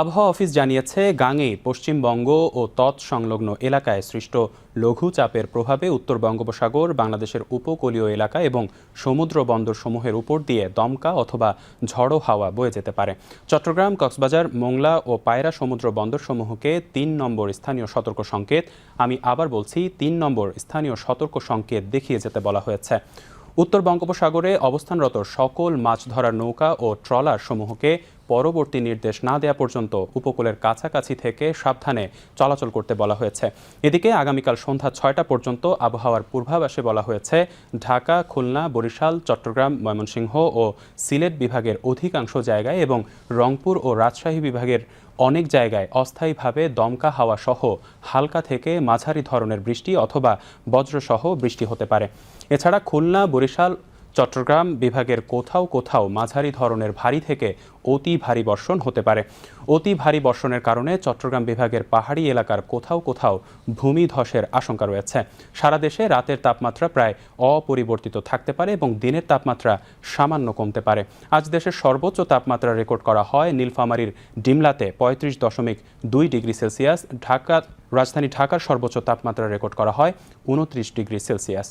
আবহাওয়া অফিস জানিয়েছে, গাঙে পশ্চিমবঙ্গ ও তৎসংলগ্ন এলাকায় সৃষ্ট লঘু চাপের প্রভাবে উত্তর বঙ্গোপসাগর, বাংলাদেশের উপকূলীয় এলাকা এবং সমুদ্র বন্দর সমূহের উপর দিয়ে দমকা অথবা ঝড়ো হাওয়া বয়ে যেতে পারে। চট্টগ্রাম, কক্সবাজার, মোংলা ও পায়রা সমুদ্র বন্দর সমূহকে তিন নম্বর স্থানীয় সতর্ক সংকেত। আমি আবার বলছি, তিন নম্বর স্থানীয় সতর্ক সংকেত দেখিয়ে যেতে বলা হয়েছে। উত্তর বঙ্গোপসাগরে অবস্থানরত সকল মাছ ধরার নৌকা ও ট্রলার সমূহকে পরবর্তী নির্দেশ না দেওয়া পর্যন্ত উপকূলের কাছাকাছি থেকে সাবধানে চলাচল করতে বলা হয়েছে। এদিকে আগামীকাল সন্ধ্যা ছয়টা পর্যন্ত আবহাওয়ার পূর্বাভাসে বলা হয়েছে, ঢাকা, খুলনা, বরিশাল, চট্টগ্রাম, ময়মনসিংহ ও সিলেট বিভাগের অধিকাংশ জায়গায় এবং রংপুর ও রাজশাহী বিভাগের অনেক জায়গায় অস্থায়ীভাবে দমকা হাওয়া সহ হালকা থেকে মাঝারি ধরনের বৃষ্টি অথবা বজ্রসহ বৃষ্টি হতে পারে। এছাড়া খুলনা, বরিশাল চট্টগ্রাম বিভাগের কোথাও কোথাও মাঝারি ধরনের ভারী থেকে অতি ভারী বর্ষণ হতে পারে। অতি ভারী বর্ষণের কারণে চট্টগ্রাম বিভাগের পাহাড়ি এলাকার কোথাও কোথাও ভূমি ধসের আশঙ্কা রয়েছে। সারা দেশে রাতের তাপমাত্রা প্রায় অপরিবর্তিত থাকতে পারে এবং দিনের তাপমাত্রা সামান্য কমতে পারে। আজ দেশের সর্বোচ্চ তাপমাত্রা রেকর্ড করা হয় নীলফামারীর ডিমলাতে পঁয়ত্রিশ দশমিক দুই ডিগ্রি সেলসিয়াস। ঢাকা, রাজধানী ঢাকার সর্বোচ্চ তাপমাত্রা রেকর্ড করা হয় উনত্রিশ ডিগ্রি সেলসিয়াস।